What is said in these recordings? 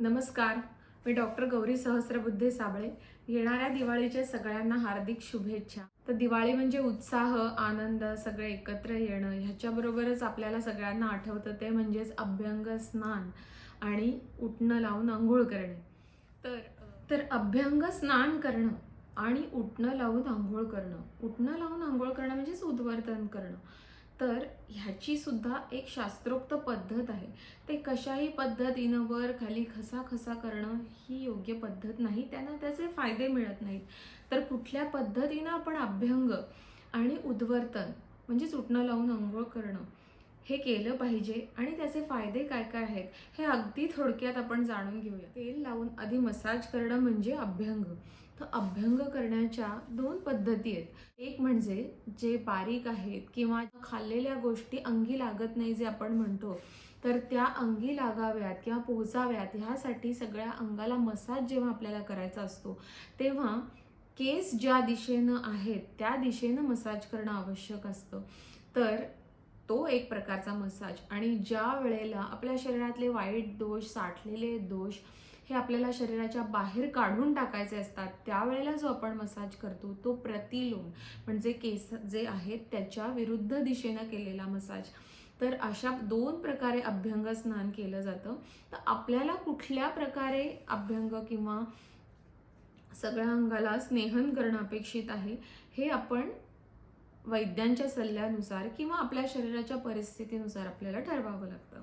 नमस्कार. मी डॉक्टर गौरी सहस्रबुद्धे साबळे. येणाऱ्या दिवाळीच्या सगळ्यांना हार्दिक शुभेच्छा. तर दिवाळी म्हणजे उत्साह आनंद सगळे एकत्र येणं ह्याच्याबरोबरच आपल्याला सगळ्यांना आठवतं ते म्हणजेच अभ्यंग स्नान आणि उठणं लावून आंघोळ करणे. तर तर अभ्यंग स्नान करणं आणि उठणं लावून आंघोळ करणं. उठणं लावून आंघोळ करणं म्हणजेच उद्वर्तन करणं. तर ह्याची सुद्धा एक शास्त्रोक्त पद्धत आहे. ते कशाही पद्धतीनं वर खाली खसा खसा करणं ही योग्य पद्धत नाही. त्यांना त्याचे फायदे मिळत नाहीत. तर कुठल्या पद्धतीनं आपण अभ्यंग आणि उद्वर्तन म्हणजेच सुटणं लावून आंघोळ करणं हे केलं पाहिजे आणि त्याचे फायदे काय काय आहेत हे अगदी थोडक्यात आपण जाणून घेऊया. तेल लावून आधी मसाज करणं म्हणजे अभ्यंग. तर अभ्यंग करण्याच्या दोन पद्धती आहेत. एक म्हणजे जे बारीक आहेत किंवा खाल्लेल्या गोष्टी अंगी लागत नाही जे आपण म्हणतो तर त्या अंगी लागाव्यात किंवा पोहोचाव्यात ह्यासाठी सगळ्या अंगाला मसाज जेव्हा आपल्याला करायचा असतो तेव्हा केस ज्या दिशेनं आहेत त्या दिशेनं मसाज करणं आवश्यक असतं. तर तो एक प्रकारचा मसाज. आणि ज्या वेळेला आपल्या शरीरातले वाईट दोष साठलेले दोष हे आपल्याला शरीराच्या बाहेर काढून टाकायचे असतात. त्यावेळेला जो आपण मसाज करतो तो प्रतिलोम म्हणजे केस जे आहेत त्याच्या विरुद्ध दिशेनं केलेला मसाज. तर अशा दोन प्रकारे अभ्यंग स्नान केलं जातं. तर आपल्याला कुठल्या प्रकारे अभ्यंग किंवा सगळ्या अंगाला स्नेहन करणं अपेक्षित आहे हे आपण वैद्यांच्या सल्ल्यानुसार किंवा आपल्या शरीराच्या परिस्थितीनुसार आपल्याला ठरवावं लागतं.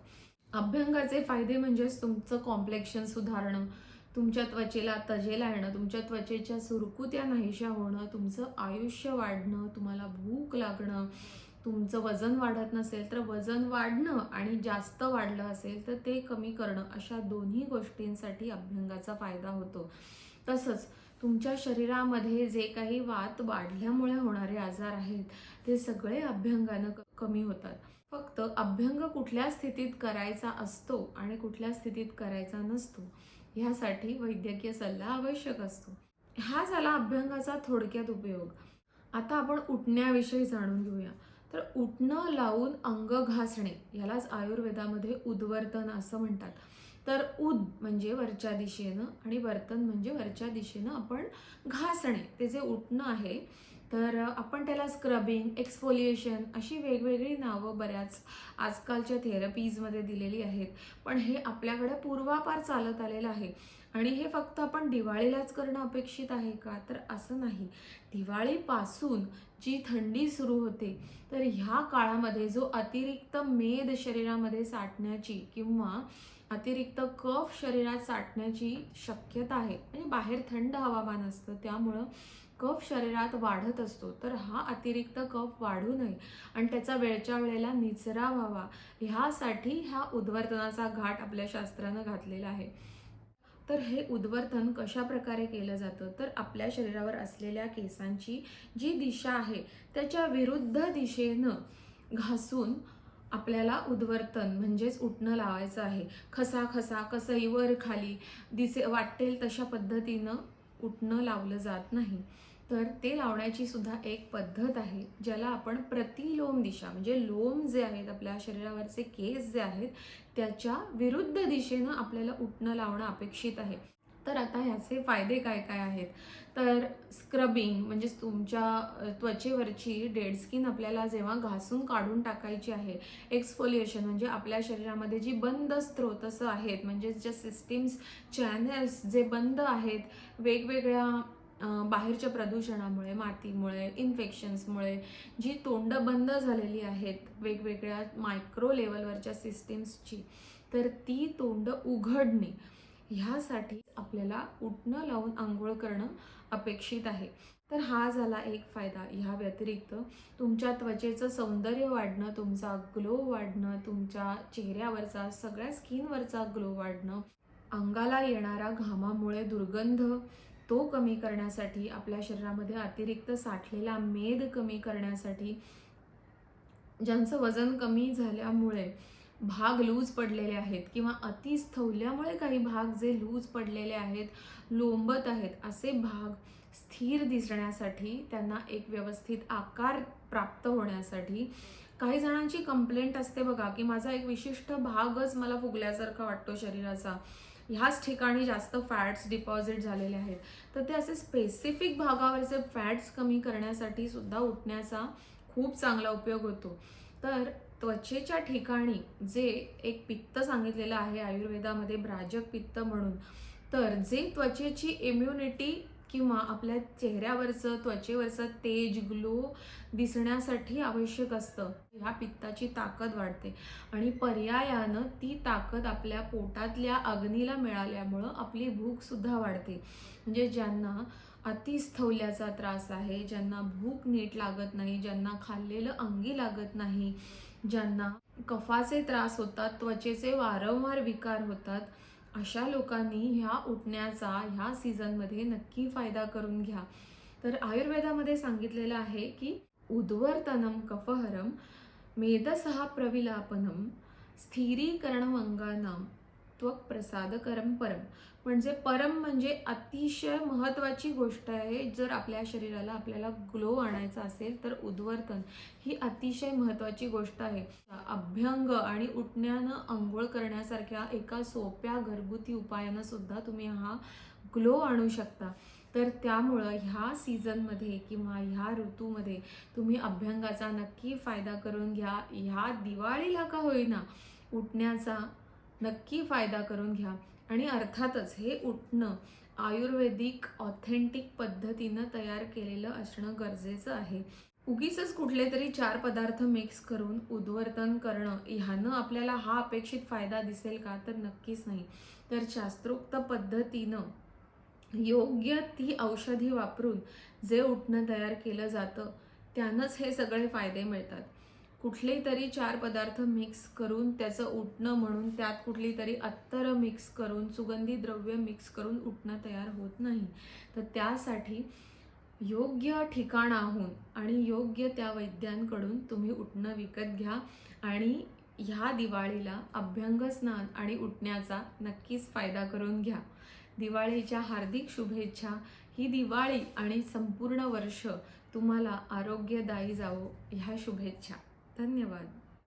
अभ्यंगाचे फायदे म्हणजेच तुमचं कॉम्प्लेक्शन सुधारणं तुमच्या त्वचेला तजेला येणं तुमच्या त्वचेच्या सुरकुत्या नाहीशा होणं तुमचं आयुष्य वाढणं तुम्हाला भूक लागणं तुमचं वजन वाढत नसेल तर वजन वाढणं आणि जास्त वाढलं असेल तर ते कमी करणं अशा दोन्ही गोष्टींसाठी अभ्यंगाचा फायदा होतो. तसंच तुमच्या शरीरामध्ये जे काही वात वाढल्यामुळे होणारे आजार आहेत ते सगळे अभ्यंगानं कमी होतात. फक्त अभ्यंग कुठल्या स्थितीत करायचा असतो आणि कुठल्या स्थितीत करायचा नसतो ह्यासाठी वैद्यकीय सल्ला आवश्यक असतो. हा झाला अभ्यंगाचा थोडक्यात उपयोग. आता आपण उठण्याविषयी जाणून घेऊया. तर उठणं लावून अंग घासणे यालाच आयुर्वेदामध्ये उद्वर्तन असं म्हणतात. तर उद म्हणजे वरच्या दिशेनं आणि वर्तन म्हणजे वरच्या दिशेनं आपण घासणे ते जे उठणं आहे तर आपण त्याला स्क्रबिंग एक्सफोलिएशन अशी वेगवेगळी नावं बऱ्याच आजकालच्या थेरपीजमध्ये दिलेली आहेत. पण हे आपल्याकडे पूर्वापार चालत आलेलं आहे. आणि हे फक्त आपण दिवाळीलाच करणं अपेक्षित आहे का? तर असं नाही. दिवाळीपासून जी थंडी सुरू होते तर ह्या काळामध्ये जो अतिरिक्त मेद शरीरामध्ये साठण्याची किंवा अतिरिक्त कफ शरीरात साठण्याची शक्यता आहे. म्हणजे बाहेर थंड हवामान असतं त्यामुळं कफ शरीरात वाढत असतो. तर हा अतिरिक्त कफ वाढू नये. आणि त्याचा वेळच्या वेळेला निचरा व्हावा. ह्यासाठी हा उद्वर्तनाचा घाट आपल्या शास्त्रानं घातलेला आहे. तर हे उद्वर्तन कशा प्रकारे केलं जातं? तर आपल्या शरीरावर असलेल्या केसांची जी दिशा आहे त्याच्या विरुद्ध दिशेनं घासून आपल्याला उद्वर्तन म्हणजेच उठणं लावायचं आहे. खसा खसा कसंही वर खाली दिसे वाटेल तशा पद्धतीनं उठणं लावलं जात नाही. तर ते लावण्याची सुद्धा एक पद्धत आहे ज्याला आपण प्रतिलोम दिशा म्हणजे लोम जे आहेत आपल्या शरीरावरचे केस जे आहेत त्याच्या विरुद्ध दिशेनं आपल्याला उठणं लावणं अपेक्षित आहे. तर आता ह्याचे फायदे काय काय आहेत? तर स्क्रबिंग म्हणजेच तुमच्या त्वचेवरची डेड स्किन आपल्याला जेव्हा घासून काढून टाकायची आहे एक्सफोलिएशन म्हणजे आपल्या शरीरामध्ये जी बंद स्त्रोतसं आहेत म्हणजेच ज्या सिस्टीम्स चॅनल्स जे बंद आहेत वेगवेगळ्या बाहेरच्या प्रदूषणामुळे मातीमुळे इन्फेक्शन्समुळे जी तोंड बंद झालेली आहेत वेगवेगळ्या मायक्रो लेवलवरच्या सिस्टीम्सची तर ती तोंड उघडणे ह्यासाठी आपल्याला उठणं लावून आंघोळ करणं अपेक्षित आहे. तर हा झाला एक फायदा ह्या व्यतिरिक्त. तुमच्या त्वचेचं सौंदर्य वाढणं तुमचा ग्लो वाढणं तुमच्या चेहऱ्यावरचा सगळ्या स्किनवरचा ग्लो वाढणं अंगाला येणारा घामामुळे दुर्गंध तो कमी करण्यासाठी आपल्या शरीरामध्ये अतिरिक्त साठलेला मेद कमी करण्यासाठी ज्यांचं वजन कमी झाल्यामुळे भाग लूज पडलेले आहेत किंवा अतिस्थवल्यामुळे काही भाग जे लूज पडलेले आहेत लोंबत आहेत असे भाग स्थिर दिसण्यासाठी त्यांना एक व्यवस्थित आकार प्राप्त होण्यासाठी काही जणांची कंप्लेंट असते बघा की माझा एक विशिष्ट भागच मला फुगल्यासारखा वाटतो शरीराचा. ह्याच ठिकाणी जास्त फॅट्स डिपॉझिट झालेले आहेत. तर ते असे स्पेसिफिक भागावरचे फॅट्स कमी करण्यासाठी सुद्धा उठण्याचा खूप चांगला उपयोग होतो. तर त्वचेच्या ठिकाणी जे एक पित्त सांगितलेलं आहे आयुर्वेदामध्ये भ्राजक पित्त म्हणून तर जे त्वचेची इम्युनिटी किंवा आपल्या चेहऱ्यावरचं त्वचेवरचं तेज ग्लो दिसण्यासाठी आवश्यक असतं ह्या पित्ताची ताकद वाढते. आणि पर्यायानं ती ताकद आपल्या पोटातल्या अग्नीला मिळाल्यामुळं आपली भूकसुद्धा वाढते. म्हणजे ज्यांना अतिस्थवल्याचा त्रास आहे ज्यांना भूक नीट लागत नाही ज्यांना खाल्लेलं अंगी लागत नाही ज्यांना कफाचे त्रास होतात त्वचेचे वारंवार विकार होतात अशा लोकांनी ह्या उठण्याचा ह्या सीझनमध्ये नक्की फायदा करून घ्या. तर आयुर्वेदामध्ये सांगितलेलं आहे की उद्वर्तनम कफहरम मेदसहा प्रविलापनम स्थिरीकरणम त्वक प्रसाद करम परम. म्हणजे परम म्हणजे अतिशय महत्त्वाची गोष्ट आहे. जर आपल्या शरीराला आपल्याला ग्लो आणायचा असेल तर उद्वर्तन ही अतिशय महत्त्वाची गोष्ट आहे. अभ्यंग आणि उठण्यानं आंघोळ करण्यासारख्या एका सोप्या घरगुती उपायानं सुद्धा तुम्ही हा ग्लो आणू शकता. तर त्यामुळं ह्या सीझनमध्ये किंवा ह्या ऋतूमध्ये तुम्ही अभ्यंगाचा नक्की फायदा करून घ्या. ह्या दिवाळीला का होईना उठण्याचा नक्की फायदा करून घ्या. आणि अर्थातच हे उठणं आयुर्वेदिक ऑथेंटिक पद्धतीनं तयार केलेलं असणं गरजेचं आहे. उगीच कुठले तरी चार पदार्थ मिक्स करून उद्वर्तन करणं ह्यानं आपल्याला हा अपेक्षित फायदा दिसेल का? तर नक्कीच नाही. तर शास्त्रोक्त पद्धतीनं योग्य ती औषधी वापरून जे उठणं तयार केलं जातं त्यानंच हे सगळे फायदे मिळतात. कुठले तरी चार पदार्थ मिक्स करून त्याचं उठणं म्हणून त्यात कुठली तरी अत्तर मिक्स करून सुगंधी द्रव्य मिक्स करून उठणं तयार होत नाही. तर त्यासाठी योग्य ठिकाणाहून आणि योग्य त्या वैद्यांकडून तुम्ही उठणं विकत घ्या आणि ह्या दिवाळीला अभ्यंग स्नान आणि उठण्याचा नक्कीच फायदा करून घ्या. दिवाळीच्या हार्दिक शुभेच्छा. ही दिवाळी आणि संपूर्ण वर्ष तुम्हाला आरोग्यदायी जावो. ह्या शुभेच्छा. धन्यवाद.